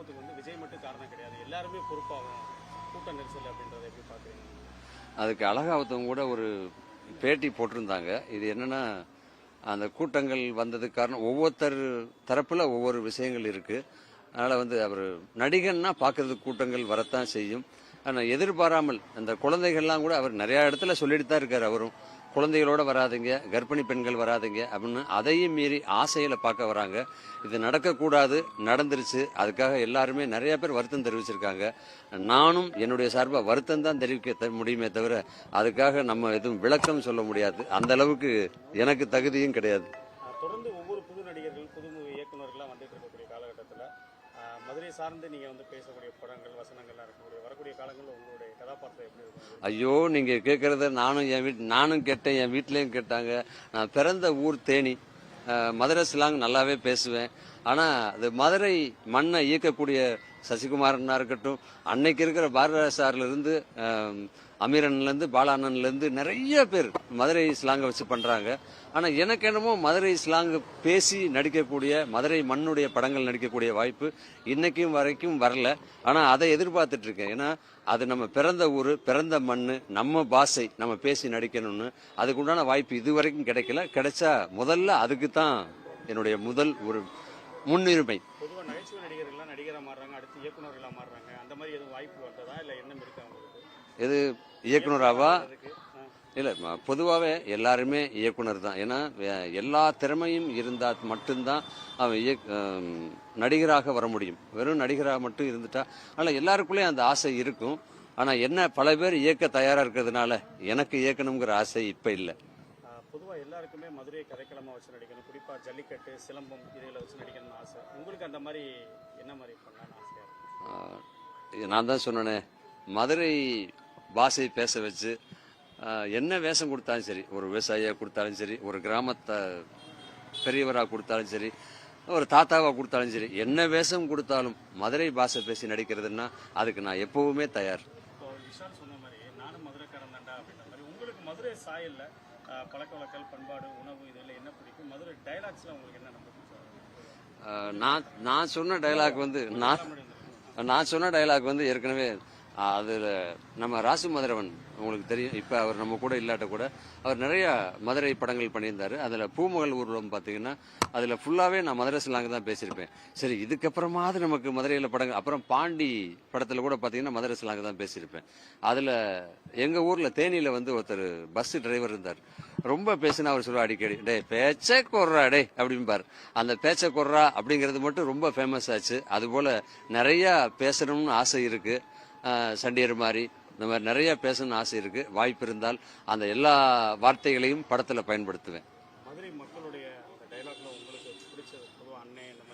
சம்பவத்துக்கு வந்து விஜய் மட்டும் காரணம் கிடையாது. எல்லாருமே பொறுப்பாகும். கூட்ட நெரிசல் அப்படின்றத எப்படி பார்க்குறீங்க? அதுக்கு அழகாவத்தவங்க கூட ஒரு பேட்டி போட்டிருந்தாங்க. இது என்னன்னா அந்த கூட்டங்கள் வந்ததுக்கு காரணம் ஒவ்வொருத்தர் தரப்பில் ஒவ்வொரு விஷயங்கள் இருக்குது அதனால் வந்து அவர் நடிகன்னா பார்க்கறதுக்கு கூட்டங்கள் வரத்தான் செய்யும். ஆனால் எதிர்பாராமல் அந்த குழந்தைகள்லாம் கூட அவர் நிறையா இடத்துல சொல்லிட்டு தான் இருக்கார் அவரும். குழந்தைகளோட வராதீங்க கர்ப்பிணி பெண்கள் வராதீங்க அப்படின்னு அதையும் மீறி ஆசையில பார்க்க வராங்க. இது நடக்கக்கூடாது நடந்துருச்சு. அதுக்காக எல்லாருமே நிறைய பேர் வருத்தம் தெரிவிச்சிருக்காங்க. நானும் என்னுடைய சார்பாக வருத்தம் தான் தெரிவிக்க முடியுமே தவிர அதுக்காக நம்ம எதுவும் விளக்கம் சொல்ல முடியாது. அந்த அளவுக்கு எனக்கு தகுதியும் கிடையாது. தொடர்ந்து ஒவ்வொரு புது நடிகர்கள் புது இயக்குநர்கள்லாம் வந்துட்டு இருக்கக்கூடிய காலகட்டத்தில் மதுரை சார்ந்து நீங்கள் வந்து பேசக்கூடிய படங்கள் வசனங்கள்லாம் இருக்கக்கூடிய வரக்கூடிய காலங்கள் உங்களுடைய கதாபாத்திரம் எப்படி இருக்கும் ஐயோ நீங்க கேட்கறத நானும் என் வீட் நானும் கேட்டேன் என் வீட்லயும் கேட்டாங்க. நான் பிறந்த ஊர் தேனி. மதுரை ஸ்லாங் நல்லாவே பேசுவேன். ஆனா அது மதுரை மண்ணை இயக்கக்கூடிய சசிகுமாரனா இருக்கட்டும் அன்னைக்கு இருக்கிற பாரத சார்ல இருந்து அஹ், அமீரன்ல இருந்து பாலானன்ல இருந்து நிறைய பேர் மதுரை ஸ்லாங்கை வச்சு பண்றாங்க. ஆனா எனக்கு என்னமோ மதுரை ஸ்லாங் பேசி நடிக்கக்கூடிய மதுரை மண்ணுடைய படங்கள் நடிக்கக்கூடிய வாய்ப்பு இன்னைக்கும் வரைக்கும் வரல. ஆனா அதை எதிர்பார்த்துட்டு இருக்கேன். ஏன்னா அது நம்ம பிறந்த ஊர் பிறந்த மண்ணு நம்ம பாஷை நம்ம பேசி நடிக்கணும்னு அதுக்குண்டான வாய்ப்பு இது வரைக்கும் கிடைக்கல. கிடைச்சா முதல்ல அதுக்கு தான் என்னுடைய முதல் ஒரு முன்னுரிமை. பொதுவாக நகைச்சுவை நடிகர்கள்லாம் நடிகராக மாறுறாங்க அடுத்து இயக்குனர்களாக மாறுறாங்க. அந்த மாதிரி எதுவும் வாய்ப்பு வந்ததா? இல்லை எண்ணம் இருக்கா எது இயக்குனராவா. இல்ல பொதுவாவே எல்லாருமே இயக்குனர் தான். ஏன்னா எல்லா திறமையும் இருந்தா மட்டும்தான் அவன் இயக்- நடிகராக வர முடியும். வெறும் நடிகராக மட்டும் இருந்துட்டா ஆனா எல்லாருக்குள்ளேயும் அந்த ஆசை இருக்கும். ஆனா என்ன பல பேர் இயக்க தயாரா இருக்கிறதுனால எனக்கு இயக்கணுங்கிற ஆசை இப்ப இல்லை. பொதுவாக எல்லாருக்குமே மதுரையை கதைக்களமாக வச்சு நடிக்கணும். குறிப்பாக ஜல்லிக்கட்டு சிலம்பம் இதில் வச்சு நடிக்கணும்னு ஆசை. உங்களுக்கு அந்த மாதிரி என்ன மாதிரி பண்ணலாம்னு ஆசையாக நான் தான் சொன்னேனே மதுரை பாஷை பேச வச்சு என்ன வேஷம் கொடுத்தாலும் சரி ஒரு விவசாயியாக கொடுத்தாலும் சரி ஒரு கிராமத்தை பெரியவராக கொடுத்தாலும் சரி ஒரு தாத்தாவாக கொடுத்தாலும் சரி என்ன வேஷம் கொடுத்தாலும் மதுரை பாஷை பேசி நடிக்கிறதுன்னா அதுக்கு நான் எப்பவுமே தயார். மாதிரி சாயல்ல பழக்க வழக்கல் பண்பாடு உணவு இதில் என்ன பிடிக்கும்? மதுரை உங்களுக்கு என்ன நான் நான் சொன்ன டைலாக் வந்து நான் நான் சொன்ன டைலாக் வந்து ஏற்கனவே அதில் நம்ம ராசு மதுரவன் உங்களுக்கு தெரியும். இப்போ அவர் நம்ம கூட இல்லாட்ட கூட அவர் நிறைய மதுரை படங்கள் பண்ணியிருந்தார். அதில் பூமகள் ஊர்வலம் பார்த்தீங்கன்னா அதில் ஃபுல்லாகவே நான் மதுரை ஸ்லாங் தான் பேசியிருப்பேன். சரி இதுக்கப்புறமாவது நமக்கு மதுரையில் படங்கள் அப்புறம் பாண்டி படத்தில் கூட பார்த்தீங்கன்னா மதுரை ஸ்லாங் தான் பேசியிருப்பேன். அதில் எங்கள் ஊரில் தேனியில் வந்து ஒருத்தர் பஸ் டிரைவர் இருந்தார். ரொம்ப பேசினா அவர் சொல்லுவா அடிக்கடி டே பேச்சை கொர்றா டே அப்படிம்பார். அந்த பேச்சை கொர்றா அப்படிங்கிறது மட்டும் ரொம்ப ஃபேமஸ் ஆச்சு. அதுபோல் நிறையா பேசணும்னு ஆசை இருக்குது சண்டியர் மாதிரி. இந்த மாதிரி நிறைய பேசணும்னு ஆசை இருக்கு. வாய்ப்பு இருந்தால் அந்த எல்லா வார்த்தைகளையும் படத்துல பயன்படுத்துவேன்.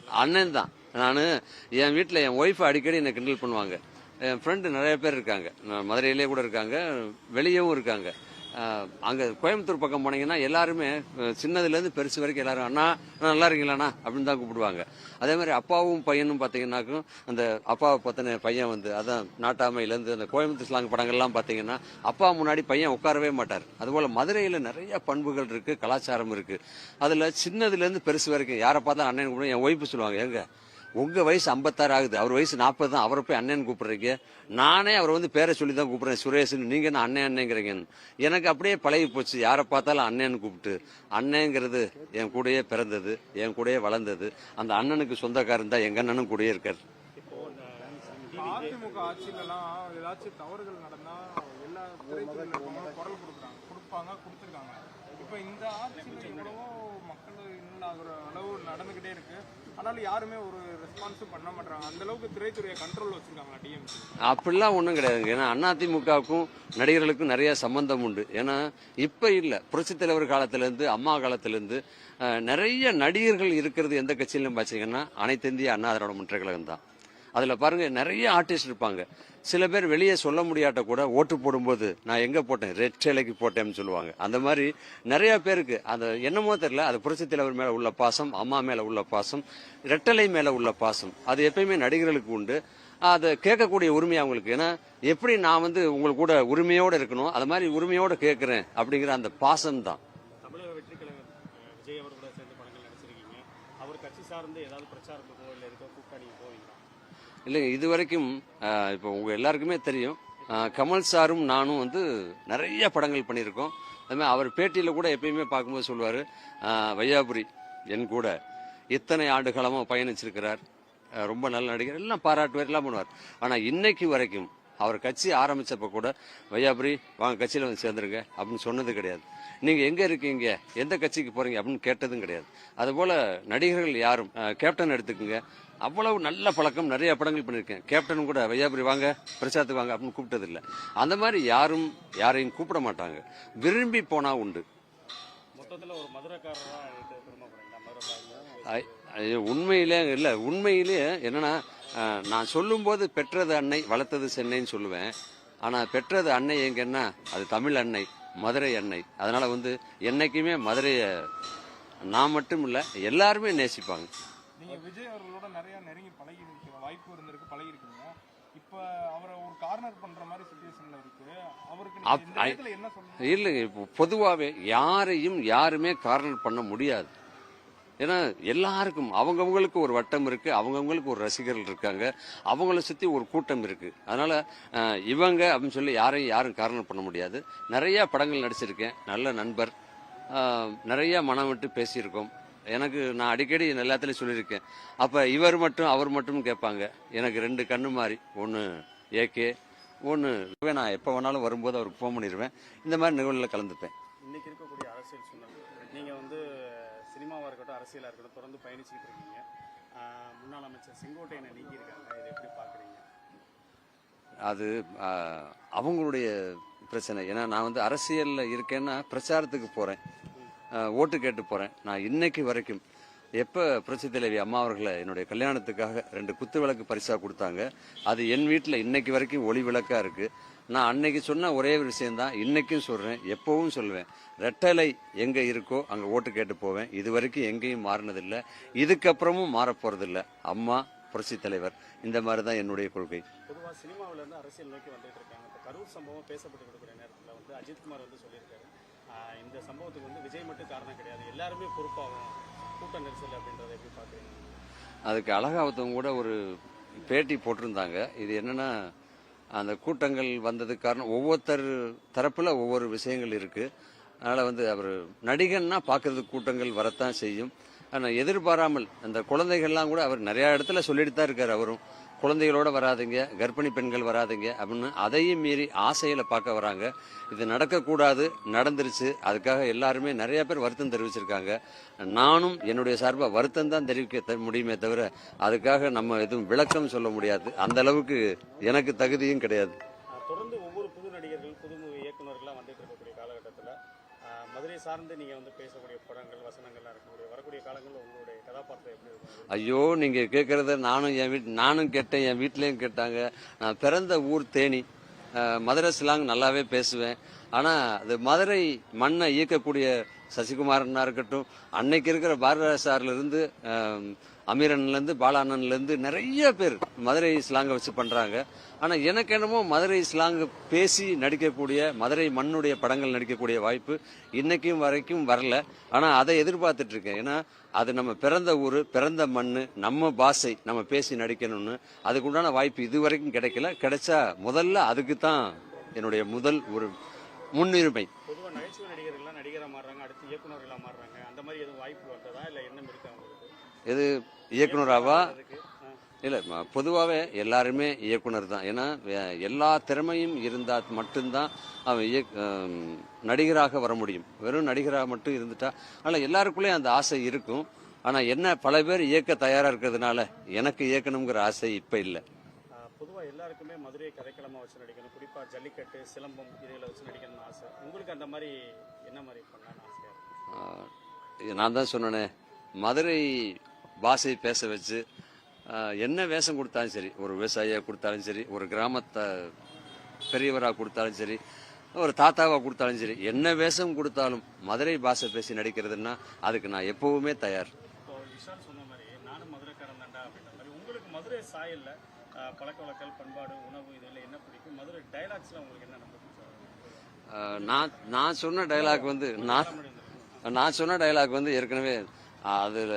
அண்ணன் தான். நான் என் வீட்டில் என் ஒய்ஃப் அடிக்கடி என்னை கிண்டல் பண்ணுவாங்க. என் ஃப்ரெண்டு நிறைய பேர் இருக்காங்க. நான் மதுரையிலே கூட இருக்காங்க. வெளியவும் இருக்காங்க. அங்கே கோயம்புத்தூர் பக்கம் போனீங்கன்னா எல்லாருமே சின்னதுலேருந்து பெருசு வரைக்கும் எல்லாரும் அண்ணா நல்லா இருக்கீங்களாண்ணா? அப்படின்னு தான் கூப்பிடுவாங்க. அதே மாதிரி அப்பாவும் பையனும் பார்த்தீங்கன்னாக்கும் அந்த அப்பாவை பற்றின பையன் வந்து அதான் நாட்டாமையிலேருந்து அந்த கோயம்புத்தூர் ஸ்லாங் படங்கள்லாம் பார்த்தீங்கன்னா அப்பா முன்னாடி பையன் உட்காரவே மாட்டார். அதுபோல் மதுரையில் நிறைய பண்புகள் இருக்குது கலாச்சாரம் இருக்குது அதில் சின்னதுலேருந்து பெருசு வரைக்கும் யாரை பார்த்தா அண்ணன் கூட என் ஒய்ஃபு சொல்லுவாங்க ஏங்க உங்க வயசு 56 ஆகுது. அவர் வயசு நாற்பது தான். அவரை போய் அண்ணன் கூப்பிடுறீங்க. நானே அவரை வந்து பேரை சொல்லி தான் கூப்பிடுறேன் சுரேஷ்னு. நீங்க என்ன அண்ணன் அண்ணேங்கிறீங்க எனக்கு அப்படியே பழகி போச்சு. யாரை பார்த்தாலும் அண்ணன் கூப்பிட்டு. அண்ணேங்கிறது என் கூடயே பிறந்தது என் கூடயே வளர்ந்தது. அந்த அண்ணனுக்கு சொந்தக்காரன் தான். எங்க அண்ணனும் கூடயே இருக்கார். அதிமுக ஆட்சியிலலாம் ஏதாச்சும் தவறுகள் நடந்தா எல்லா திரைத்துறையில இருக்கவங்களும் குரல் கொடுக்குறாங்க. கொடுப்பாங்க கொடுத்துருக்காங்க. இப்போ இந்த ஆட்சியில் எவ்வளவோ மக்கள் இன்னும் ஆகுற அளவு நடந்துக்கிட்டே இருக்கு. ஆனாலும் யாருமே ஒரு ரெஸ்பான்ஸும் பண்ண மாட்டாங்க அந்த அளவுக்கு திரைத்துறையை கண்ட்ரோல் வச்சிருக்காங்களா டிஎம்சி அப்படிலாம் ஒன்றும் கிடையாதுங்க. ஏன்னா அதிமுகவுக்கும் நடிகர்களுக்கும் நிறைய சம்பந்தம் உண்டு. ஏன்னா இப்போ இல்லை. புரட்சித் தலைவர் காலத்திலேருந்து அம்மா காலத்திலேருந்து நிறைய நடிகர்கள் இருக்கிறது எந்த கட்சியிலும் பார்த்தீங்கன்னா அனைத்திந்திய அண்ணா திராவிட முன்னேற்ற கழகம் தான் அதில் பாருங்கள் நிறைய ஆர்டிஸ்ட் இருப்பாங்க. சில பேர் வெளியே சொல்ல முடியாட்ட கூட ஓட்டு போடும்போது நான் எங்கே போட்டேன்? ரெட் சேலைக்கு போட்டேன்னு சொல்லுவாங்க. அந்த மாதிரி நிறைய பேருக்கு அந்த என்னமோ தெரியல. அது புரட்சி தலைவர் மேலே உள்ள பாசம் அம்மா மேலே உள்ள பாசம் ரெட்டலை மேலே உள்ள பாசம். அது எப்பயுமே நடிகர்களுக்கு உண்டு. அதை கேட்கக்கூடிய உரிமை அவங்களுக்கு. ஏன்னா எப்படி நான் வந்து உங்களுக்கு கூட உரிமையோடு இருக்கணும்? அது மாதிரி உரிமையோடு கேட்குறேன் அப்படிங்கிற அந்த பாசம் தான். அவர் கட்சி சார்ந்து ஏதாவது பிரச்சாரத்துக்கோ இல்லை இருக்கோ கூப்பிட்டா போவீங்களா? இல்லைங்க இது வரைக்கும் இப்போ உங்கள் எல்லாருக்குமே தெரியும். கமல் சாரும் நானும் வந்து நிறைய படங்கள் பண்ணியிருக்கோம். அதுமாதிரி அவர் பேட்டியில் கூட எப்பயுமே பார்க்கும்போது சொல்லுவார் வையாபுரி என் கூட இத்தனை ஆண்டு காலமாக பயணிச்சிருக்கிறார் ரொம்ப நல்ல நடிகர் எல்லாம் பாராட்டுவார் எல்லாம் பண்ணுவார். ஆனால் இன்னைக்கு வரைக்கும் அவர் கட்சி ஆரம்பித்தப்போ கூட வையாபுரி வாங்க கட்சியில் வந்து சேர்ந்துருங்க அப்படின்னு சொன்னது கிடையாது. நீங்கள் எங்கே இருக்கீங்க எந்த கட்சிக்கு போகிறீங்க அப்படின்னு கேட்டதும் கிடையாது. அதுபோல் நடிகர்கள் யாரும் கேப்டன் எடுத்துக்கோங்க அவ்வளவு நல்ல பழக்கம் நிறைய படங்கள் பண்ணியிருக்கேன். கேப்டன் கூட வையாபுரி வாங்க பிரச்சாரத்துக்கு வாங்க அப்படின்னு கூப்பிட்டது இல்லை அந்த மாதிரி யாரும் யாரையும் கூப்பிட மாட்டாங்க. விரும்பி போனா உண்டு. உண்மையிலே இல்ல. உண்மையிலே என்னன்னா நான் சொல்லும்போது பெற்றது அன்னை வளர்த்தது சென்னைன்னு சொல்லுவேன். ஆனா பெற்றது அன்னை எங்கன்னா அது தமிழ் அன்னை மதுரை அன்னை. அதனால வந்து என்னைக்குமே மதுரைய நான் மட்டும் இல்ல எல்லாருமே நேசிப்பாங்க. நீங்க விஜய் அவர்களோட நிறைய நெருங்கி பழகி இருக்கிற வாய்ப்பு இருந்திருக்கு பழகி இருக்கீங்க இப்ப அவரை ஒரு கார்னர் பண்ற மாதிரி சுச்சுவேஷன்ல இருக்கு. அவருக்கு என்ன சொல்லுங்க இல்லைங்க இப்போ பொதுவாகவே யாரையும் யாருமே கார்னர் பண்ண முடியாது. ஏன்னா எல்லாருக்கும் அவங்கவங்களுக்கு ஒரு வட்டம் இருக்கு அவங்கவங்களுக்கு ஒரு ரசிகர்கள் இருக்காங்க அவங்கள சுத்தி ஒரு கூட்டம் இருக்கு. அதனால இவங்க அப்படின்னு சொல்லி யாரையும் யாரும் கார்னர் பண்ண முடியாது. நிறைய படங்கள் நடிச்சிருக்கேன். நல்ல நண்பர். நிறைய மனம் விட்டு பேசியிருக்கோம். எனக்கு நான் அடிக்கடி எல்லாத்துலயும் சொல்லியிருக்கேன். அப்ப இவர் மட்டும் அவர் மட்டும் கேட்பாங்க. எனக்கு ரெண்டு கண்ணு மாதிரி ஒன்று ஏகே ஒன்று நான் எப்போ வேணாலும் வரும்போது அவருக்கு ஃபோன் பண்ணிடுவேன் இந்த மாதிரி நிகழ்வில் கலந்துப்பேன். இன்னைக்கு இருக்கக்கூடிய அரசியல் சூழ்நிலை. நீங்கள் வந்து சினிமாவாக இருக்கட்டும் அரசியலாக இருக்கட்டும் தொடர்ந்து பயணிச்சுக்கிட்டு இருக்கீங்க. முன்னாள் அமைச்சர் செங்கோட்டையனை நீக்கியிருக்காங்க. இதை எப்படி பார்க்குறீங்க? அது அவங்களுடைய பிரச்சனை. ஏன்னா நான் வந்து அரசியல்ல இருக்கேன்னா பிரச்சாரத்துக்கு போறேன். ஆஹ், ஓட்டு கேட்டு போகிறேன் நான் இன்னைக்கு வரைக்கும் எப்போ புரட்சி தலைவி அம்மா அவர்களை என்னுடைய கல்யாணத்துக்காக ரெண்டு குத்து விளக்கு பரிசாக கொடுத்தாங்க அது என் வீட்டில் இன்னைக்கு வரைக்கும் ஒளி விளக்காக இருக்குது நான் அன்னைக்கு சொன்ன ஒரே ஒரு விஷயம்தான் இன்னைக்கும் சொல்கிறேன் எப்போவும் சொல்லுவேன் ரெட்டலை எங்கே இருக்கோ அங்கே ஓட்டு கேட்டு போவேன். இது வரைக்கும் எங்கேயும் மாறினதில்லை. இதுக்கப்புறமும் மாறப்போகிறதில்ல அம்மா புரட்சி தலைவர் இந்த மாதிரி தான் என்னுடைய கொள்கை. பொதுவாக சினிமாவிலேருந்து அரசியல் நோக்கி வந்துட்டு இருக்காங்க. கரூர் சம்பவம் பேசப்பட்டு கொடுக்குற நேரத்தில் வந்து அஜித்குமார் வந்து சொல்லியிருக்காரு. இந்த சம்பவத்துக்கு வந்து விஜய் மட்டும் காரணம் கிடையாது. எல்லாருமே பொறுப்பாகும். கூட்ட நெரிசல் அப்படின்றத எப்படி பார்க்குறீங்க? அதுக்கு அழகாவத்தவங்க கூட ஒரு பேட்டி போட்டிருந்தாங்க. இது என்னென்னா அந்த கூட்டங்கள் வந்ததுக்கு காரணம் ஒவ்வொருத்தர் தரப்பில் ஒவ்வொரு விஷயங்கள் இருக்குது அதனால் வந்து அவர் நடிகன்னா பார்க்கறதுக்கு கூட்டங்கள் வரத்தான் செய்யும். ஆனால் எதிர்பாராமல் அந்த குழந்தைகள்லாம் கூட அவர் நிறையா இடத்துல சொல்லிட்டு தான் இருக்கார் அவரும். குழந்தைகளோட வராதிங்க கர்ப்பிணி பெண்கள் வராதீங்க அப்படின்னு அதையும் மீறி ஆசையில பார்க்க வராங்க. இது நடக்கக்கூடாது நடந்துருச்சு. அதுக்காக எல்லாருமே நிறைய பேர் வருத்தம் தெரிவிச்சிருக்காங்க. நானும் என்னுடைய சார்பாக வருத்தம் தான் தெரிவிக்க த- முடியுமே தவிர அதுக்காக நம்ம எதுவும் விளக்கம் சொல்ல முடியாது. அந்த அளவுக்கு எனக்கு தகுதியும் கிடையாது. சார்ந்து நீங்கள் வந்து பேசக்கூடிய படங்கள் வசனங்கள்லாம் இருக்கக்கூடிய வரக்கூடிய காலங்களில் உங்களுடைய கதாபாத்திரம் எப்படி இருக்கும்? ஐயோ நீங்கள் கேட்குறத நானும் என் வீட் நானும் கேட்டேன் என் வீட்லேயும் கேட்டாங்க. நான் பிறந்த ஊர் தேனி. மதுரை ஸ்லாங் நல்லாவே பேசுவேன். ஆனால் அது மதுரை மண்ணை இயக்கக்கூடிய சசிகுமாரனாக இருக்கட்டும் அன்னைக்கு இருக்கிற பாரத சார்ல இருந்து அஹ், அமீரன்ல இருந்து பாலானன்ல இருந்து நிறைய பேர் மதுரை ஸ்லாங்கை வச்சு பண்றாங்க. ஆனா எனக்கு என்னமோ மதுரை ஸ்லாங் பேசி நடிக்கக்கூடிய மதுரை மண்ணுடைய படங்கள் நடிக்கக்கூடிய வாய்ப்பு இன்னைக்கும் வரைக்கும் வரல. ஆனா அதை எதிர்பார்த்துட்டு இருக்கேன். ஏன்னா அது நம்ம பிறந்த ஊர் பிறந்த மண்ணு நம்ம பாஷை நம்ம பேசி நடிக்கணும்னு அதுக்குண்டான வாய்ப்பு இது வரைக்கும் கிடைக்கல. கிடைச்சா முதல்ல அதுக்கு தான் என்னுடைய முதல் ஒரு முன்னுரிமை. பொதுவாக நகைச்சுவை நடிகர்கள்லாம் நடிகராக மாறுறாங்க அடுத்து இயக்குனர்களாக மாறுறாங்க. அந்த மாதிரி எதுவும் வாய்ப்பு வந்ததா? இல்லை எண்ணம் இருக்கா உங்களுக்கு? எது இயக்குனராவா. இல்ல பொதுவாவே எல்லாருமே இயக்குனர் தான். ஏன்னா எல்லா திறமையும் இருந்தா மட்டும்தான் அவன் இயக்- நடிகராக வர முடியும். வெறும் நடிகராக மட்டும் இருந்துட்டா ஆனா எல்லாருக்குள்ளேயும் அந்த ஆசை இருக்கும். ஆனா என்ன பல பேர் இயக்க தயாரா இருக்கிறதுனால எனக்கு இயக்கணுங்கிற ஆசை இப்ப இல்லை. பொதுவாக எல்லாருக்குமே மதுரையை கதைக்களமாக வச்சு நடிக்கணும். குறிப்பாக ஜல்லிக்கட்டு சிலம்பம் இதில் வச்சு நடிக்கணும்னு ஆசை. உங்களுக்கு அந்த மாதிரி என்ன மாதிரி பண்ணலாம்னு ஆசையாக நான் தான் சொன்னேனே மதுரை பாஷை பேச வச்சு என்ன வேஷம் கொடுத்தாலும் சரி ஒரு விவசாயியா கொடுத்தாலும் சரி ஒரு கிராமத்தை பெரியவராக கொடுத்தாலும் சரி ஒரு தாத்தாவா கொடுத்தாலும் சரி என்ன வேஷம் கொடுத்தாலும் மதுரை பாஷை பேசி நடிக்கிறதுன்னா அதுக்கு நான் எப்பவுமே தயார். நான் நான் சொன்ன டைலாக் வந்து நான் நான் சொன்ன டைலாக் வந்து ஏற்கனவே அதில்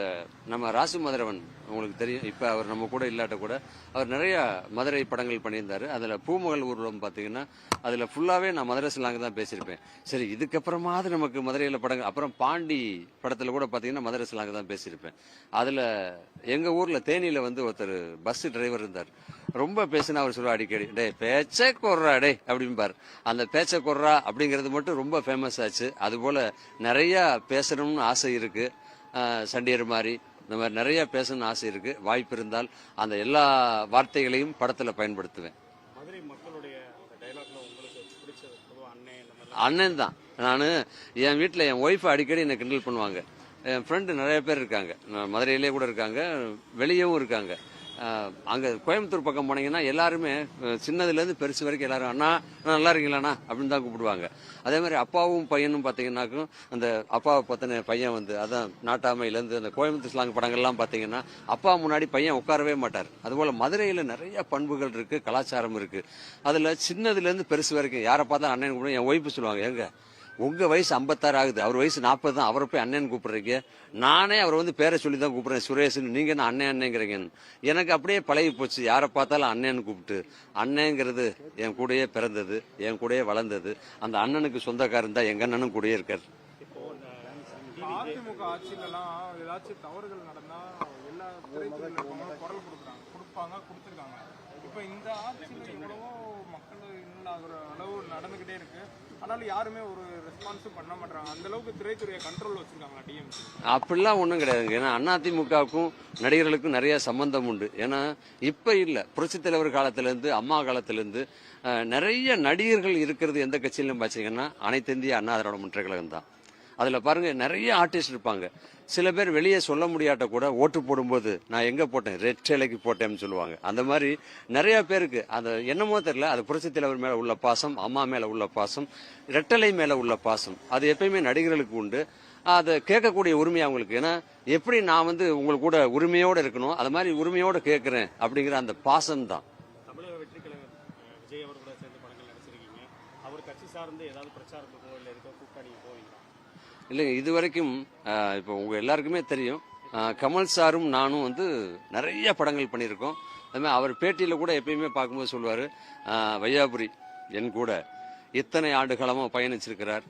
நம்ம ராசு மதுரவன் உங்களுக்கு தெரியும். இப்போ அவர் நம்ம கூட இல்லாட்ட கூட அவர் நிறைய மதுரை படங்கள் பண்ணியிருந்தார். அதில் பூமகள் ஊர்வலம் பார்த்தீங்கன்னா அதில் ஃபுல்லாகவே நான் மதுரை சிலாங்க தான் பேசியிருப்பேன். சரி இதுக்கப்புறமாவது நமக்கு மதுரையில் படங்கள் அப்புறம் பாண்டி படத்தில் கூட பார்த்தீங்கன்னா மதுரை சிலாங்க தான் பேசியிருப்பேன். அதில் எங்கள் ஊரில் தேனியில் வந்து ஒருத்தர் பஸ் டிரைவர் இருந்தார். ரொம்ப பேசினா அவர் சொல்லுவா அடிக்கடி டே பேச்சை கொர்றா டே அப்படிம்பார். அந்த பேச்சை கொர்றா அப்படிங்கிறது மட்டும் ரொம்ப ஃபேமஸ் ஆச்சு. அதுபோல் நிறையா பேசணும்னு ஆசை இருக்குது சண்டியர் மாதிரி. இந்த மாதிரி நிறைய பேசணும்னு ஆசை இருக்கு. வாய்ப்பு இருந்தால் அந்த எல்லா வார்த்தைகளையும் படத்தில் பயன்படுத்துவேன். அண்ணன் தான். நான் என் வீட்டில் என் ஒய்ஃப் அடிக்கடி என்னை கிண்டல் பண்ணுவாங்க. என் ஃப்ரெண்டு நிறைய பேர் இருக்காங்க. நான் மதுரையிலே கூட இருக்காங்க. வெளியவும் இருக்காங்க. அங்கே கோயம்புத்தூர் பக்கம் போனீங்கன்னா எல்லாருமே சின்னதுலேருந்து பெருசு வரைக்கும் எல்லாரும் அண்ணா நல்லா இருக்கீங்களாண்ணா? அப்படின்னு தான் கூப்பிடுவாங்க. அதே மாதிரி அப்பாவும் பையனும் பார்த்தீங்கன்னாக்கும் அந்த அப்பாவை பற்றின பையன் வந்து அதான் நாட்டாமையிலேருந்து அந்த கோயம்புத்தூர் ஸ்லாங் படங்கள்லாம் பார்த்தீங்கன்னா அப்பா முன்னாடி பையன் உட்காரவே மாட்டார். அதுபோல் மதுரையில் நிறைய பண்புகள் இருக்குது கலாச்சாரம் இருக்குது அதில் சின்னதுலேருந்து பெருசு வரைக்கும் யாரை பார்த்தா அண்ணன் கூப்பிடும் என் ஒய்ஃபு சொல்லுவாங்க எங்கே? உங்கள் வயசு 56 ஆகுது. அவர் வயசு நாற்பது தான். அவரை போய் அண்ணன் கூப்பிட்றீங்க. நானே அவரை வந்து பேரை சொல்லி தான் கூப்பிட்றேன். சுரேஷ்னு. நீங்கள் என்ன அண்ணன் அண்ணேங்கிறீங்க எனக்கு அப்படியே பழகி போச்சு. யாரை பார்த்தாலும் அண்ணன் கூப்பிட்டு. அண்ணேங்கிறது என் கூடயே பிறந்தது என் கூடயே வளர்ந்தது. அந்த அண்ணனுக்கு சொந்தக்காரன் தான் எங்கள் அண்ணனும் கூடயே இருக்கார். அதிமுக ஆட்சியிலலாம் ஏதாச்சும் தவறுகள் நடந்தா எல்லா திரைத்துறையில குரல் கொடுக்குறாங்க. கொடுப்பாங்க கொடுத்துருக்காங்க. இப்போ இந்த ஆட்சியில் எவ்வளவோ மக்கள் இன்னாகிற அளவு நடந்துகிட்டே இருக்கு. ஆனாலும் யாருமே ஒரு ரெஸ்பான்ஸும் பண்ண மாட்டாங்க அந்த அளவுக்கு திரைத்துறையை கண்ட்ரோல் வச்சிருக்காங்களா டிஎம்சி அப்படிலாம் ஒன்றும் கிடையாதுங்க. ஏன்னா அதிமுகவுக்கும் நடிகர்களுக்கும் நிறைய சம்பந்தம் உண்டு. ஏன்னா இப்போ இல்லை. புரட்சித் தலைவர் காலத்திலேருந்து அம்மா காலத்திலேருந்து நிறைய நடிகர்கள் இருக்கிறது எந்த கட்சியிலும் பார்த்தீங்கன்னா அனைத்திந்திய அண்ணா திராவிட முன்னேற்ற கழகம் தான் அதில் பாருங்கள் நிறைய ஆர்டிஸ்ட் இருப்பாங்க. சில பேர் வெளியே சொல்ல முடியாட்ட கூட ஓட்டு போடும்போது நான் எங்கே போட்டேன்? ரெட் சேலைக்கு போட்டேன்னு சொல்லுவாங்க. அந்த மாதிரி நிறைய பேருக்கு அது என்னமோ தெரியல. அது புரட்சி தலைவர் மேலே உள்ள பாசம் அம்மா மேலே உள்ள பாசம் ரெட்டலை மேலே உள்ள பாசம். அது எப்பயுமே நடிகர்களுக்கு உண்டு. அதை கேட்கக்கூடிய உரிமை அவங்களுக்கு. ஏன்னா எப்படி நான் வந்து உங்களுக்கு கூட உரிமையோடு இருக்கணும் அது மாதிரி உரிமையோடு கேட்குறேன் அப்படிங்கிற அந்த பாசம் தான். சார் விஜய் அவர் கூட சேர்ந்து படங்கள் நடிச்சிருக்கீங்க. அவர் கட்சி சார்ந்து ஏதாவது பிரச்சாரத்துக்கோ இல்லை எதுக்கோ கூப்பிட்டா இல்லைங்க இது வரைக்கும் இப்போ உங்கள் எல்லாருக்குமே தெரியும். கமல் சாரும் நானும் வந்து நிறைய படங்கள் பண்ணியிருக்கோம். அதுமாதிரி அவர் பேட்டியில் கூட எப்பயுமே பார்க்கும்போது சொல்லுவார் வையாபுரி என் கூட இத்தனை ஆண்டு காலமாக பயணிச்சிருக்கிறார்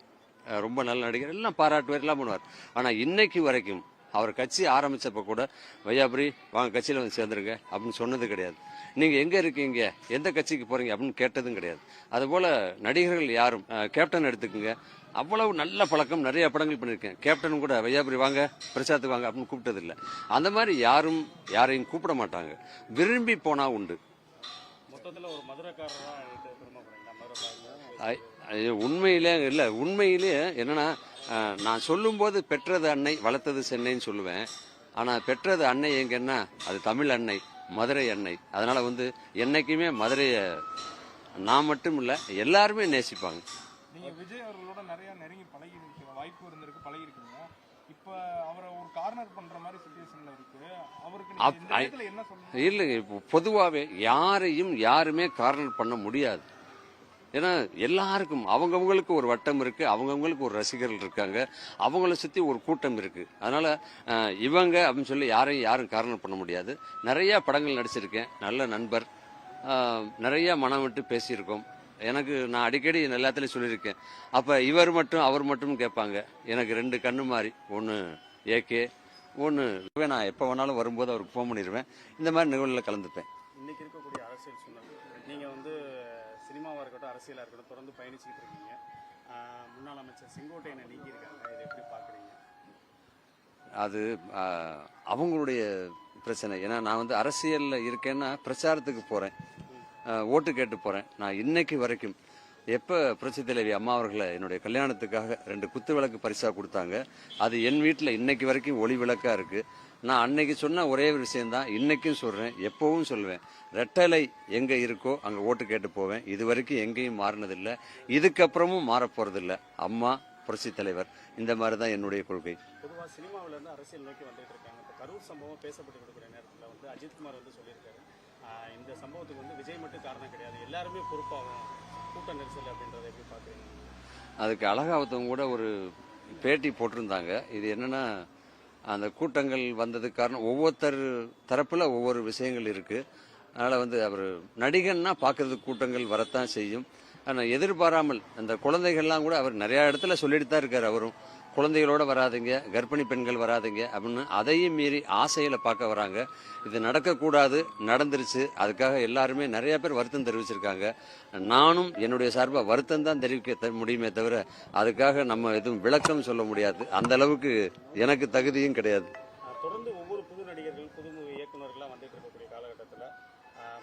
ரொம்ப நல்ல நடிகர். எல்லாம் பாராட்டுவார் எல்லாம் பண்ணுவார். ஆனால் இன்னைக்கு வரைக்கும் அவர் கட்சி ஆரம்பித்தப்போ கூட வையாபுரி வாங்க கட்சியில் வந்து சேர்ந்துருங்க அப்படின்னு சொன்னது கிடையாது. நீங்கள் எங்கே இருக்கீங்க? எந்த கட்சிக்கு போகிறீங்க அப்படின்னு கேட்டதும் கிடையாது. அதுபோல் நடிகர்கள் யாரும் கேப்டன் எடுத்துக்கோங்க. அவ்வளவு நல்ல பழக்கம் நிறைய படங்கள் பண்ணியிருக்கேன் கேப்டன் கூட வையாபுரி வாங்க பிரச்சாரத்துக்கு வாங்க அப்படின்னு கூப்பிட்டது இல்லை அந்த மாதிரி யாரும் யாரையும் கூப்பிட மாட்டாங்க. விரும்பி போனா உண்டு. உண்மையிலே இல்லை. உண்மையிலே என்னன்னா நான் சொல்லும்போது பெற்றது அன்னை வளர்த்தது சென்னைன்னு சொல்லுவேன். ஆனால் பெற்றது அன்னை எங்கன்னா அது தமிழ் அன்னை மதுரை அன்னை. அதனால வந்து என்னைக்குமே மதுரையை நான் மட்டும் இல்லை எல்லாருமே நேசிப்பாங்க. நீங்க விஜய் அவர்களோட நிறைய நெருங்கி பழகி இருக்கீங்க வாய்ப்பு இருந்திருக்கு பழகி இருக்கீங்க இப்ப அவரை ஒரு கார்னர் பண்ற மாதிரி சுச்சுவேஷன்ல இருக்கு. அவருக்கு என்ன சொல்லுங்க இல்லைங்க. இப்போ பொதுவாகவே யாரையும் யாருமே கார்னர் பண்ண முடியாது. ஏன்னா எல்லாருக்கும் அவங்கவங்களுக்கு ஒரு வட்டம் இருக்கு அவங்கவங்களுக்கு ஒரு ரசிகர்கள் இருக்காங்க. அவங்கள சுத்தி ஒரு கூட்டம் இருக்கு. அதனால இவங்க அப்படின்னு சொல்லி யாரையும் யாரும் கார்னர் பண்ண முடியாது. நிறைய படங்கள் நடிச்சிருக்கேன். நல்ல நண்பர். நிறைய மனம் விட்டு பேசியிருக்கோம். எனக்கு நான் அடிக்கடி எல்லாத்துலேயும் சொல்லியிருக்கேன். அப்போ இவர் மட்டும் அவர் மட்டும் கேட்பாங்க. எனக்கு ரெண்டு கண்ணு மாதிரி ஒன்று ஏகே ஒன்று நான் எப்போ வேணாலும் வரும்போது அவருக்கு ஃபோன் பண்ணிடுவேன். இந்த மாதிரி நிகழ்வில் கலந்துப்பேன். இன்னைக்கு இருக்கக்கூடிய அரசியல் சூழ்நிலை. நீங்க வந்து சினிமாவா இருக்கட்டும் அரசியலா இருக்கட்டும் தொடர்ந்து பயணிச்சுக்கிட்டு இருக்கீங்க. முன்னாள் அமைச்சர் செங்கோட்டையனை நீக்கி இருக்காங்க இதை எப்படி பாக்குறீங்க அது அவங்களுடைய பிரச்சனை. ஏன்னா நான் வந்து அரசியல்ல இருக்கேன்னா பிரச்சாரத்துக்கு போறேன். ஆஹ், ஓட்டு கேட்டு போகிறேன் நான் இன்னைக்கு வரைக்கும் எப்போ புரட்சி தலைவி அம்மா அவர்களை என்னுடைய கல்யாணத்துக்காக ரெண்டு குத்து விளக்கு பரிசாக கொடுத்தாங்க அது என் வீட்டில் இன்னைக்கு வரைக்கும் ஒளி விளக்காக இருக்குது நான் அன்னைக்கு சொன்ன ஒரே ஒரு விஷயம்தான் இன்னைக்கும் சொல்கிறேன் எப்போவும் சொல்லுவேன் ரெட்டலை எங்கே இருக்கோ அங்கே ஓட்டு கேட்டு போவேன். இது வரைக்கும் எங்கேயும் மாறினதில்லை. இதுக்கப்புறமும் மாறப்போகிறதில்ல அம்மா புரட்சி தலைவர் இந்த மாதிரி தான் என்னுடைய கொள்கை. பொதுவாக சினிமாவிலேருந்து அரசியல் நோக்கி வந்துட்டு இருக்காங்க. கரூர் சம்பவம் பேசப்பட்டு கொடுக்குற நேரத்தில் வந்து அஜித்குமார் வந்து சொல்லியிருக்காரு. இந்த சம்பவத்துக்கு வந்து விஜய் மட்டும் காரணம் கிடையாது. எல்லாருமே பொறுப்பாகும். கூட்ட நெரிசல் அப்படின்றத எப்படி பாக்குறீங்க அதுக்கு அழகா ஒருத்தவங்க கூட ஒரு பேட்டி போட்டிருந்தாங்க. இது என்னன்னா அந்த கூட்டங்கள் வந்ததுக்கு காரணம் ஒவ்வொருத்தர் தரப்புல ஒவ்வொரு விஷயங்கள் இருக்கு. அதனால் வந்து அவர் நடிகன்னா பார்க்கறதுக்கு கூட்டங்கள் வரத்தான் செய்யும். ஆனால் எதிர்பாராமல் அந்த குழந்தைகள்லாம் கூட அவர் நிறையா இடத்துல சொல்லிட்டு தான் இருக்கார் அவரும். குழந்தைகளோட வராதுங்க கர்ப்பிணி பெண்கள் வராதீங்க அப்படின்னு அதையும் மீறி ஆசையில் பார்க்க வராங்க. இது நடக்கக்கூடாது நடந்துருச்சு. அதுக்காக எல்லாருமே நிறைய பேர் வருத்தம் தெரிவிச்சிருக்காங்க. நானும் என்னுடைய சார்பாக வருத்தம் தான் தெரிவிக்க த- முடியுமே தவிர அதுக்காக நம்ம எதுவும் விளக்கம் சொல்ல முடியாது. அந்த அளவுக்கு எனக்கு தகுதியும் கிடையாது.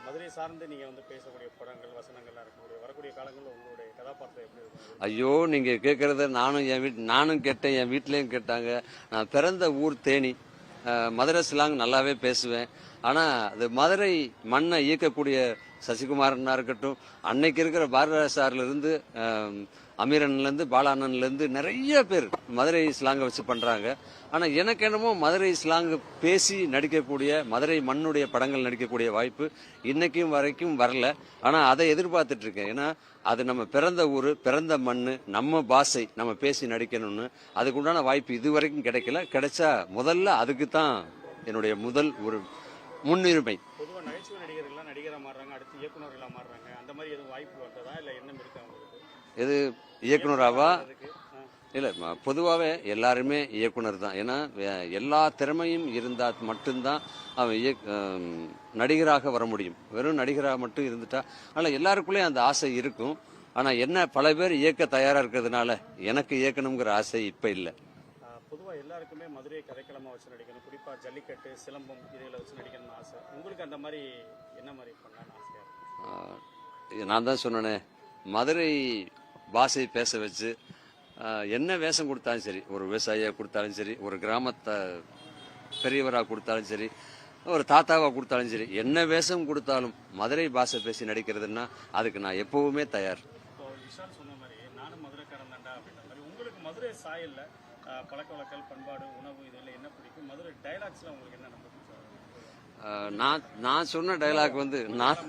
மதுரை சார்ந்து நீங்கள் வந்து பேசக்கூடிய படங்கள் வசனங்கள்லாம் இருக்கக்கூடிய வரக்கூடிய காலங்களில் உங்களுடைய கதாபாத்திரம் எப்படி இருக்கும்? ஐயோ நீங்க கேட்கறத நானும் என் வீட் நானும் கேட்டேன் என் வீட்லயும் கேட்டாங்க. நான் பிறந்த ஊர் தேனி. மதுரை ஸ்லாங் நல்லாவே பேசுவேன். ஆனா அது மதுரை மண்ணை இயக்கக்கூடிய சசிகுமாரனா இருக்கட்டும் அன்னைக்கு இருக்கிற பாரத சார்ல இருந்து அஹ், அமீரன்ல இருந்து பாலானன்ல இருந்து நிறைய பேர் மதுரை ஸ்லாங்கை வச்சு பண்றாங்க. ஆனா எனக்கு என்னமோ மதுரை ஸ்லாங் பேசி நடிக்கக்கூடிய மதுரை மண்ணுடைய படங்கள் நடிக்கக்கூடிய வாய்ப்பு இன்னைக்கும் வரைக்கும் வரல. ஆனா அதை எதிர்பார்த்துட்டு இருக்கேன். ஏன்னா அது நம்ம பிறந்த ஊரு பிறந்த மண்ணு நம்ம பாஷை நம்ம பேசி நடிக்கணும்னு அதுக்கு உண்டான வாய்ப்பு இது வரைக்கும் கிடைக்கல. கிடைச்சா முதல்ல அதுக்கு தான் என்னுடைய முதல் ஒரு முன்னுரிமை. நகைச்சுவை நடிகர்கள்லாம் நடிகராக மாறுறாங்க அடுத்து இயக்குனர்களாக மாறுறாங்க. அந்த மாதிரி எதுவும் வாய்ப்பு வந்ததா? இல்லை எண்ணம் இருக்கா உங்களுக்கு? எது இயக்குனராவா. இல்ல பொதுவாவே எல்லாருமே இயக்குனர் தான். ஏன்னா எல்லா திறமையும் இருந்தா மட்டும்தான் அவன் இயக்- நடிகராக வர முடியும். வெறும் நடிகராக மட்டும் இருந்துட்டா ஆனா எல்லாருக்குள்ளேயும் அந்த ஆசை இருக்கும். ஆனா என்ன பல பேர் இயக்க தயாரா இருக்கிறதுனால எனக்கு இயக்கணுங்கிற ஆசை இப்ப இல்ல. பொதுவாக எல்லாருக்குமே மதுரையை கதைக்களமாக வச்சு நடிக்கணும். குறிப்பாக ஜல்லிக்கட்டு சிலம்பம் இதில் வச்சு நடிக்கணும்னு ஆசை. உங்களுக்கு அந்த மாதிரி என்ன மாதிரி பண்ணலான்னு ஆசையாக நான் தான் சொன்னேனே மதுரை பாஷை பேச வச்சு என்ன வேஷம் கொடுத்தாலும் சரி ஒரு விவசாயியா கொடுத்தாலும் சரி ஒரு கிராமத்தை பெரியவரா கொடுத்தாலும் சரி ஒரு தாத்தாவா கொடுத்தாலும் சரி என்ன வேஷம் கொடுத்தாலும் மதுரை பாஷை பேசி நடிக்கிறதுன்னா அதுக்கு நான் எப்பவுமே தயார். மாதிரி சாயல்ல பழக்க வழக்கல் பண்பாடு உணவு இதில் என்ன பிடிக்கும்? மதுரை டைலாக்ஸ்ல உங்களுக்கு என்ன நான் நான் சொன்ன டைலாக் வந்து நான்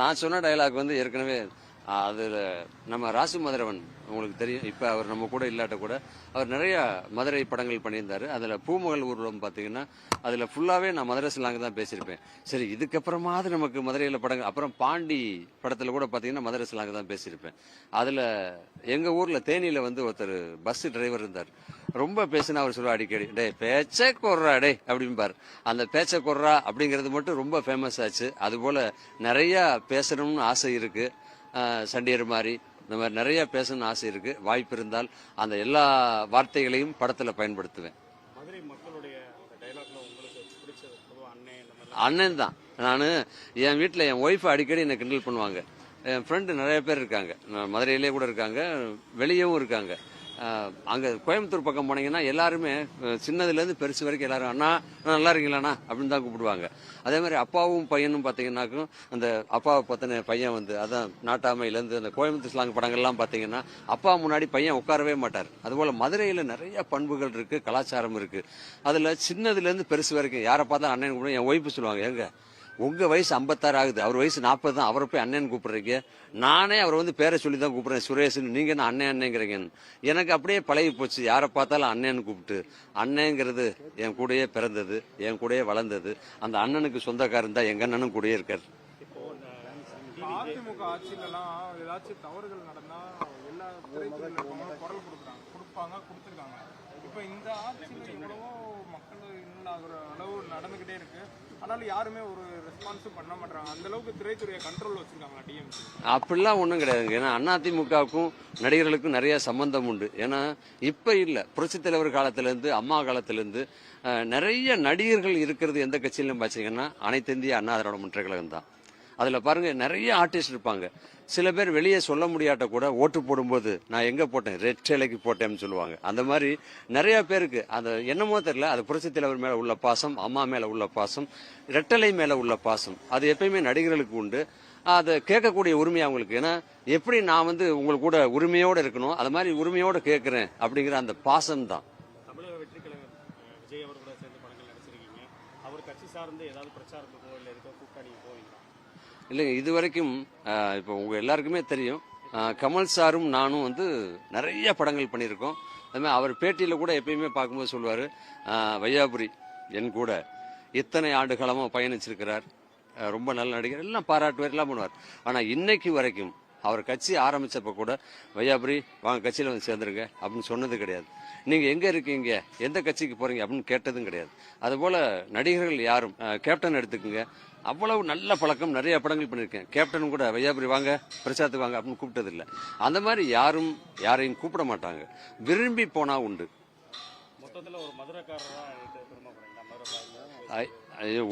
நான் சொன்ன டைலாக் வந்து ஏற்கனவே அதில் நம்ம ராசு மதுரவன் உங்களுக்கு தெரியும். இப்போ அவர் நம்ம கூட இல்லாட்ட கூட அவர் நிறைய மதுரை படங்கள் பண்ணியிருந்தார். அதில் பூமகள் ஊர்வலம் பார்த்தீங்கன்னா அதில் ஃபுல்லாகவே நான் மதுரை ஸ்லாங் தான் பேசியிருப்பேன். சரி இதுக்கப்புறமாவது நமக்கு மதுரையில் படங்கள் அப்புறம் பாண்டி படத்தில் கூட பார்த்தீங்கன்னா மதுரை ஸ்லாங் தான் பேசியிருப்பேன். அதில் எங்கள் ஊரில் தேனியில் வந்து ஒருத்தர் பஸ் டிரைவர் இருந்தார். ரொம்ப பேசினா அவர் சொல்லுவா அடிக்கடி டே பேச்சை கொர்றா டே அப்படிம்பார். அந்த பேச்சை கொர்றா அப்படிங்கிறது மட்டும் ரொம்ப ஃபேமஸ் ஆச்சு. அதுபோல் நிறையா பேசணும்னு ஆசை இருக்குது சண்டியர் மாதிரி. இந்த மாதிரி நிறைய பேசணும்னு ஆசை இருக்கு. வாய்ப்பு இருந்தால் அந்த எல்லா வார்த்தைகளையும் படத்துல பயன்படுத்துவேன். அண்ணன் தான். நான் என் வீட்டில் என் ஒய்ஃப் அடிக்கடி என்னை கிண்டல் பண்ணுவாங்க. என் ஃப்ரெண்டு நிறைய பேர் இருக்காங்க. நான் மதுரையிலே கூட இருக்காங்க. வெளியவும் இருக்காங்க. அங்கே கோயம்புத்தூர் பக்கம் போனீங்கன்னா எல்லாருமே சின்னதுலேருந்து பெருசு வரைக்கும் எல்லாரும் அண்ணா நல்லா இருக்கீங்களாண்ணா? அப்படின்னு தான் கூப்பிடுவாங்க. அதே மாதிரி அப்பாவும் பையனும் பார்த்தீங்கன்னாக்கும் அந்த அப்பாவை பற்றின பையன் வந்து அதான் நாட்டாமையிலேருந்து அந்த கோயம்புத்தூர் ஸ்லாங் படங்கள்லாம் பார்த்தீங்கன்னா அப்பா முன்னாடி பையன் உட்காரவே மாட்டார். அதுபோல் மதுரையில் நிறைய பண்புகள் இருக்குது கலாச்சாரம் இருக்குது அதில் சின்னதுலேருந்து பெருசு வரைக்கும் யாரை பார்த்தா அண்ணன் கூப்பிடும் என் ஒய்ஃபு சொல்லுவாங்க எங்கே? உங்க வயசு 56 ஆகுது. அவர் வயசு நாற்பது தான். அவரை போய் அண்ணன் கூப்பிடுறீங்க. நானே அவரை வந்து பேரை சொல்லி தான் கூப்பிடுறேன். சுரேஷ்னு. நீங்க என்ன அண்ணன் அண்ணேங்கிறீங்க எனக்கு அப்படியே பழகி போச்சு. யாரை பார்த்தாலும் அண்ணன் கூப்பிட்டு. அண்ணேங்கிறது என் கூடயே பிறந்தது. என் கூடயே வளர்ந்தது. அந்த அண்ணனுக்கு சொந்தக்காரன் தான் எங்கள் அண்ணனும் கூடயே இருக்கார். அதிமுக ஆட்சியிலலாம் ஏதாச்சும் தவறுகள் நடந்தா எல்லா குரல் கொடுக்குறாங்க. கொடுப்பாங்க கொடுத்துருக்காங்க. இப்போ இந்த ஆட்சியில் எவ்வளவோ மக்கள் இன்னும் அளவு நடந்துகிட்டே இருக்கு. ஆனாலும் யாருமே ஒரு ரெஸ்பான்ஸும் பண்ண மாட்டாங்க அந்த அளவுக்கு திரைத்துறையை கண்ட்ரோல் வச்சிருக்காங்களா டிஎம்சி அப்படிலாம் ஒன்றும் கிடையாதுங்க. ஏன்னா அதிமுகவுக்கும் நடிகர்களுக்கும் நிறைய சம்பந்தம் உண்டு. ஏன்னா இப்போ இல்லை. புரட்சித் தலைவர் காலத்திலேருந்து அம்மா காலத்திலேருந்து நிறைய நடிகர்கள் இருக்கிறது எந்த கட்சியிலும் பார்த்தீங்கன்னா அனைத்து இந்திய அண்ணா திராவிட முன்னேற்ற கழகம் தான் அதில் பாருங்கள் நிறைய ஆர்டிஸ்ட் இருப்பாங்க. சில பேர் வெளியே சொல்ல முடியாட்ட கூட ஓட்டு போடும்போது நான் எங்கே போட்டேன்? ரெட் சேலைக்கு போட்டேன்னு சொல்லுவாங்க. அந்த மாதிரி நிறைய பேருக்கு அந்த என்னமோ தெரியல. அது புரட்சி தலைவர் மேலே உள்ள பாசம் அம்மா மேலே உள்ள பாசம் ரெட்டலை மேலே உள்ள பாசம். அது எப்பயுமே நடிகர்களுக்கு உண்டு. அதை கேட்கக்கூடிய உரிமை அவங்களுக்கு. ஏன்னா எப்படி நான் வந்து உங்களுக்கு கூட உரிமையோடு இருக்கணும்? அது மாதிரி உரிமையோடு கேட்குறேன் அப்படிங்கிற அந்த பாசம் தான். அவர் கட்சி சார்ந்து ஏதாவது பிரச்சாரத்துக்கோ இல்லை எதுக்கோ கூப்பிட்டா இல்லைங்க இது வரைக்கும் இப்போ உங்க எல்லாருக்குமே தெரியும். கமல் சாரும் நானும் வந்து நிறைய படங்கள் பண்ணியிருக்கோம். அதுமாதிரி அவர் பேட்டியில் கூட எப்பயுமே பார்க்கும்போது சொல்லுவார் வையாபுரி என் கூட இத்தனை ஆண்டு காலமாக பயணிச்சிருக்கிறார் ரொம்ப நல்ல நடிகர். எல்லாம் பாராட்டுவார் எல்லாம் பண்ணுவார். ஆனால் இன்னைக்கு வரைக்கும் அவர் கட்சி ஆரம்பித்தப்போ கூட வையாபுரி வாங்க கட்சியில் வந்து சேர்ந்துருங்க அப்படின்னு சொன்னது கிடையாது. நீங்கள் எங்கே இருக்கீங்க? எந்த கட்சிக்கு போகிறீங்க அப்படின்னு கேட்டதும் கிடையாது. அதுபோல் நடிகர்கள் யாரும் கேப்டன் எடுத்துக்கோங்க. அவ்வளவு நல்ல பழக்கம் நிறைய படங்கள் பண்ணியிருக்கேன் கேப்டன் கூட வையாபுரி வாங்க பிரச்சாரத்துக்கு வாங்க அப்படின்னு கூப்பிட்டது இல்லை அந்த மாதிரி யாரும் யாரையும் கூப்பிட மாட்டாங்க. விரும்பி போனா உண்டு.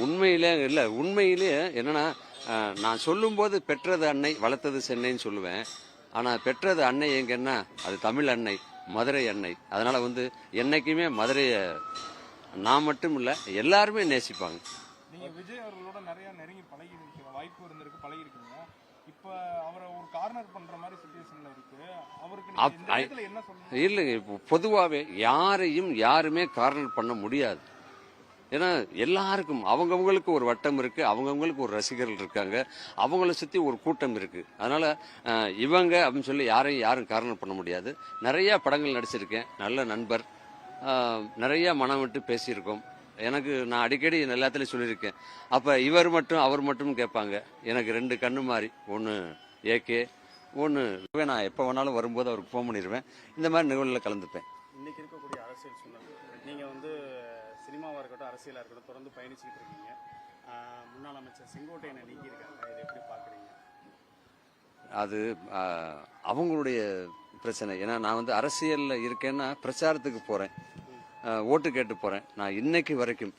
உண்மையிலே இல்ல உண்மையிலே என்னன்னா நான் சொல்லும்போது பெற்றது அன்னை வளர்த்தது சென்னைன்னு சொல்லுவேன். ஆனா பெற்றது அன்னை எங்கன்னா அது தமிழ் அன்னை மதுரை அன்னை. அதனால வந்து என்னைக்குமே மதுரையை நான் மட்டும் இல்ல எல்லாருமே நேசிப்பாங்க. நீங்க விஜய் அவர்களோட நிறைய நெருங்கி பழகி வாய்ப்பு இருந்திருக்கு பழகி இருக்கீங்க இப்ப அவரை ஒரு கார்னர் பண்ற மாதிரி சுச்சுவேஷன்ல இருக்கு. அவருக்கு நீங்க அப்- இந்த ஐ- இடத்துல என்ன சொல்லுங்க இல்லைங்க இப்போ பொதுவாகவே யாரையும் யாருமே கார்னர் பண்ண முடியாது. ஏன்னா எல்லாருக்கும் அவங்கவங்களுக்கு ஒரு வட்டம் இருக்கு அவங்கவங்களுக்கு ஒரு ரசிகர்கள் இருக்காங்க அவங்கள சுத்தி ஒரு கூட்டம் இருக்கு. அதனால இவங்க அப்படின்னு சொல்லி யாரையும் யாரும் கார்னர் பண்ண முடியாது. நிறைய படங்கள் நடிச்சிருக்கேன் நல்ல நண்பர். நிறைய மனம் விட்டு பேசியிருக்கோம். எனக்கு நான் அடிக்கடி எல்லாத்துலயும் சொல்லியிருக்கேன். அப்ப இவர் மட்டும் அவர் மட்டும் கேட்பாங்க. எனக்கு ரெண்டு கண்ணு மாதிரி ஒன்று ஏகே ஒன்று நான் எப்போ வேணாலும் வரும்போது அவருக்கு ஃபோன் பண்ணிடுவேன் இந்த மாதிரி நிகழ்வில் கலந்துப்பேன். இன்னைக்கு இருக்கக்கூடிய அரசியல் சூழ்நிலை நீங்கள் வந்து சினிமாவாக இருக்கட்டும் அரசியலாக இருக்கட்டும் தொடர்ந்து பயணிச்சுக்கிட்டு இருக்கீங்க. முன்னாள் அமைச்சர் செங்கோட்டையனை நீக்கியிருக்காங்க. இதை எப்படி பார்க்குறீங்க? அது அவங்களுடைய பிரச்சனை. ஏன்னா நான் வந்து அரசியல்ல இருக்கேன்னா பிரச்சாரத்துக்கு போறேன். ஆஹ், ஓட்டு கேட்டு போகிறேன் நான் இன்னைக்கு வரைக்கும்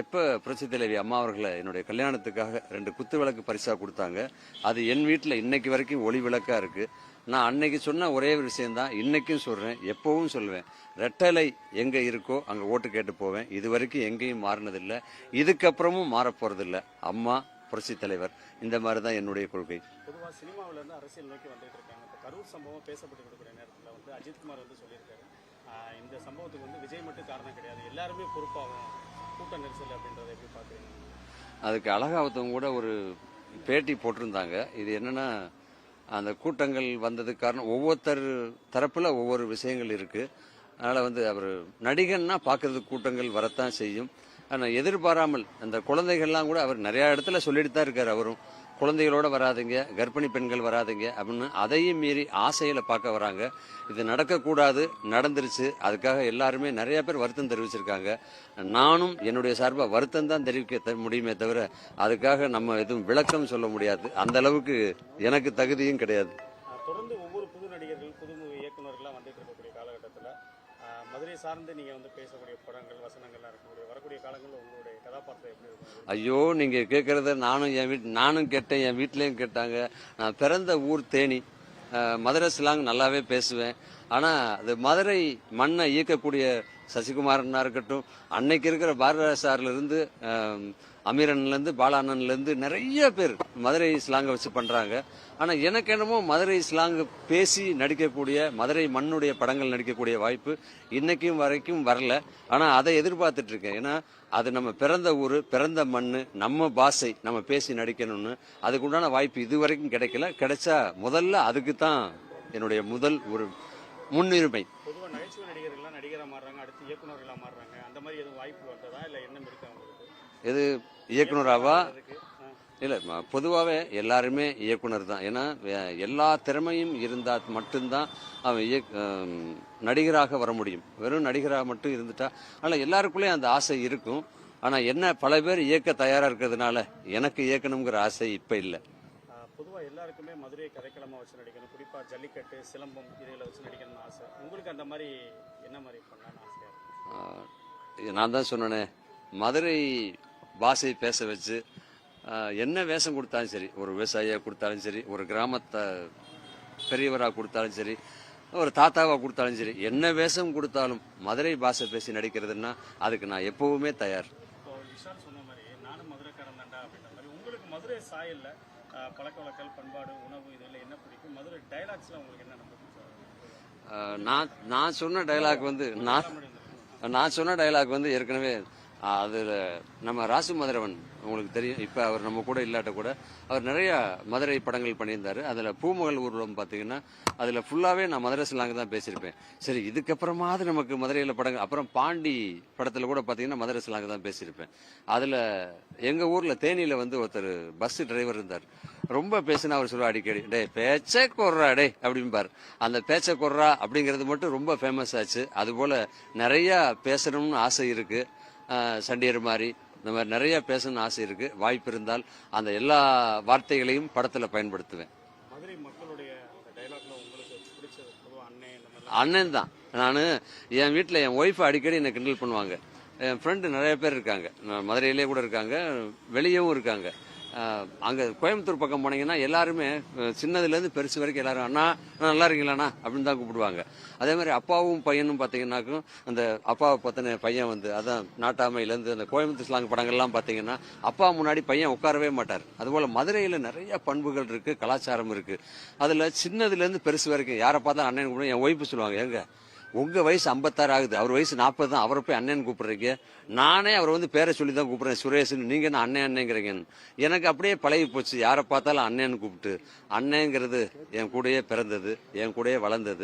எப்போ புரட்சி தலைவி அம்மா அவர்களை என்னுடைய கல்யாணத்துக்காக ரெண்டு குத்து விளக்கு பரிசாக கொடுத்தாங்க அது என் வீட்டில் இன்னைக்கு வரைக்கும் ஒளி விளக்காக இருக்குது நான் அன்னைக்கு சொன்ன ஒரே ஒரு விஷயம்தான் இன்னைக்கும் சொல்கிறேன் எப்போவும் சொல்லுவேன். ரெட்டலை எங்கே இருக்கோ அங்கே ஓட்டு கேட்டு போவேன். இது வரைக்கும் எங்கேயும் மாறினதில்லை. இதுக்கப்புறமும் மாறப்போகிறதில்ல அம்மா புரட்சி தலைவர் இந்த மாதிரி தான் என்னுடைய கொள்கை. பொதுவாக சினிமாவிலேருந்து அரசியல் நோக்கி வந்துட்டு இருக்காங்க. கரூர் சம்பவம் பேசப்பட்டு கொடுக்குற நேரத்தில் வந்து அஜித்குமார் வந்து சொல்லியிருக்காரு. இந்த சம்பவத்துக்கு வந்து விஜய் மட்டும் காரணம் கிடையாது. எல்லாருமே பொறுப்பாகும். கூட்ட நெரிசல் அப்படின்றத எப்படி பார்க்குறீங்க? அதுக்கு அழகாவத்தவங்க கூட ஒரு பேட்டி போட்டிருந்தாங்க. இது என்னன்னா அந்த கூட்டங்கள் வந்ததுக்கு காரணம் ஒவ்வொருத்தர் தரப்பில் ஒவ்வொரு விஷயங்கள் இருக்குது அதனால் வந்து அவர் நடிகன்னா பார்க்கறதுக்கு கூட்டங்கள் வரத்தான் செய்யும். ஆனால் எதிர்பாராமல் அந்த குழந்தைகள்லாம் கூட அவர் நிறையா இடத்துல சொல்லிட்டு தான் இருக்கார் அவரும். குழந்தைகளோட வராதுங்க கர்ப்பிணி பெண்கள் வராதுங்க அப்படின்னு அதையும் மீறி ஆசையில் பார்க்க வராங்க. இது நடக்கக்கூடாது நடந்துருச்சு. அதுக்காக எல்லாருமே நிறைய பேர் வருத்தம் தெரிவிச்சிருக்காங்க. நானும் என்னுடைய சார்பாக வருத்தம் தான் தெரிவிக்க த- முடியுமே தவிர அதுக்காக நம்ம எதுவும் விளக்கம் சொல்ல முடியாது. அந்த அளவுக்கு எனக்கு தகுதியும் கிடையாது. தொடர்ந்து ஒவ்வொரு புது நடிகர்கள் புது இயக்குனர்கள்லாம் வந்துட்டு மதுரை சார்ந்து நீங்கள் வந்து பேசக்கூடிய படங்கள் வசனங்கள்லாம் இருக்கக்கூடிய வரக்கூடிய காலங்களில் உங்களுடைய கதாபாத்திரம் எப்படி இருக்கும்? ஐயோ நீங்க கேட்கறத நானும் என் வீட் நானும் கேட்டேன் என் வீட்லயும் கேட்டாங்க. நான் பிறந்த ஊர் தேனி. மதுரை ஸ்லாங் நல்லாவே பேசுவேன். ஆனா அது மதுரை மண்ணை இயக்கக்கூடிய சசிகுமாரனா இருக்கட்டும் அன்னைக்கு இருக்கிற பாரத சார்ல அமீரன்லேருந்து பாலானன்லேருந்து நிறைய பேர் மதுரை ஸ்லாங்கை வச்சு பண்ணுறாங்க ஆனால் எனக்கு என்னமோ மதுரை ஸ்லாங் பேசி நடிக்கக்கூடிய மதுரை மண்ணுடைய படங்கள் நடிக்கக்கூடிய வாய்ப்பு இன்றைக்கும் வரைக்கும் வரல. ஆனால் அதை எதிர்பார்த்துட்ருக்கேன் ஏன்னா அது நம்ம பிறந்த ஊர் பிறந்த மண்ணு நம்ம பாஷை நம்ம பேசி நடிக்கணும்னு அதுக்குண்டான வாய்ப்பு இது வரைக்கும் கிடைக்கல. கிடைச்சா முதல்ல அதுக்கு தான் என்னுடைய முதல் ஒரு முன்னுரிமை. நடிகர்கள்லாம் நடிகராக மாறுறாங்க அடுத்து இயக்குநர்களாக மாறுறாங்க. அந்த மாதிரி எதுவும் வாய்ப்பு வந்ததா? இல்லை எண்ணம் இருக்கா எது இயக்குனராவா. இல்ல பொதுவாவே எல்லாருமே இயக்குனர் தான். ஏன்னா எல்லா திறமையும் இருந்தா மட்டும்தான் அவன் இயக்- நடிகராக வர முடியும். வெறும் நடிகராக மட்டும் இருந்துட்டா ஆனா எல்லாருக்குள்ளேயும் அந்த ஆசை இருக்கும். ஆனா என்ன பல பேர் இயக்க தயாரா இருக்கிறதுனால எனக்கு இயக்கணுங்கிற ஆசை இப்ப இல்ல. பொதுவாக எல்லாருக்குமே மதுரையை கதைக்களமாக வச்சு நடிக்கணும். குறிப்பாக ஜல்லிக்கட்டு சிலம்பம் இதில் வச்சு நடிக்கணும்னு ஆசை. உங்களுக்கு அந்த மாதிரி என்ன மாதிரி பண்ணலான்னு ஆசையாக நான் தான் சொன்னேனே மதுரை பாஷை பேச வச்சு என்ன வேஷம் கொடுத்தாலும் சரி ஒரு விவசாயியா கொடுத்தாலும் சரி ஒரு கிராமத்தை பெரியவரா கொடுத்தாலும் சரி ஒரு தாத்தாவா கொடுத்தாலும் சரி என்ன வேஷம் கொடுத்தாலும் மதுரை பாஷை பேசி நடிக்கிறதுன்னா அதுக்கு நான் எப்பவுமே தயார். நான் நான் சொன்ன டைலாக் வந்து நான் நான் சொன்ன டைலாக் வந்து ஏற்கனவே அதில் நம்ம ராசு மதுரவன் உங்களுக்கு தெரியும். இப்போ அவர் நம்ம கூட இல்லாட்ட கூட அவர் நிறைய மதுரை படங்கள் பண்ணியிருந்தார். அதில் பூமகள் ஊர்வலம் பார்த்தீங்கன்னா அதில் ஃபுல்லாகவே நான் மதுரை ஸ்லாங் தான் பேசியிருப்பேன். சரி இதுக்கப்புறமாவது நமக்கு மதுரையில் படங்கள் அப்புறம் பாண்டி படத்தில் கூட பார்த்தீங்கன்னா மதுரை ஸ்லாங் தான் பேசியிருப்பேன். அதில் எங்கள் ஊரில் தேனியில் வந்து ஒருத்தர் பஸ் டிரைவர் இருந்தார். ரொம்ப பேசினா அவர் சொல்லுவா அடிக்கடி டே பேச்சை கொர்றா டே அப்படிம்பார். அந்த பேச்சை கொர்றா அப்படிங்கிறது மட்டும் ரொம்ப ஃபேமஸ் ஆச்சு. அதுபோல் நிறையா பேசணும்னு ஆசை இருக்குது சண்டியர் மாதிரி இந்த மாதிரி நிறைய பேசணும்னு ஆசை இருக்கு. வாய்ப்பு இருந்தால் அந்த எல்லா வார்த்தைகளையும் படத்துல பயன்படுத்துவேன். அண்ணன் தான். நான் என் வீட்டில் என் ஒய்ஃப் அடிக்கடி என்னை கிண்டல் பண்ணுவாங்க. என் ஃப்ரெண்டு நிறைய பேர் இருக்காங்க. மதுரையிலே கூட இருக்காங்க வெளியவும் இருக்காங்க. அங்கே கோயம்புத்தூர் பக்கம் போனீங்கன்னா எல்லாருமே சின்னதுலேருந்து பெருசு வரைக்கும் எல்லாரும் அண்ணா நல்லா இருக்கீங்களாண்ணா? அப்படின்னு தான் கூப்பிடுவாங்க. அதே மாதிரி அப்பாவும் பையனும் பார்த்தீங்கன்னாக்கும் அந்த அப்பாவை பற்றின பையன் வந்து அதான் நாட்டாமையிலேருந்து அந்த கோயம்புத்தூர் ஸ்லாங் படங்கள்லாம் பார்த்தீங்கன்னா அப்பா முன்னாடி பையன் உட்காரவே மாட்டார். அதுபோல் மதுரையில் நிறைய பண்புகள் இருக்குது கலாச்சாரம் இருக்குது அதில் சின்னதுலேருந்து பெருசு வரைக்கும் யாரை பார்த்தா அண்ணன் கூப்பிடும் என் ஒய்ஃபு சொல்லுவாங்க எங்கே உங்கள் வயசு ஐம்பத்தாறு ஆகுது. அவர் வயசு நாற்பது தான். அவரை போய் அண்ணன் கூப்பிட்றீங்க. நானே அவரை வந்து பேரை சொல்லி தான் கூப்பிட்றேன். சுரேஷ்னு. நீங்கள் என்ன அண்ணன் அண்ணேங்கிறீங்க எனக்கு அப்படியே பழகி போச்சு. யாரை பார்த்தாலும் அண்ணன் கூப்பிட்டு. அண்ணேங்கிறது என் கூடயே பிறந்தது என் கூடயே வளர்ந்தது.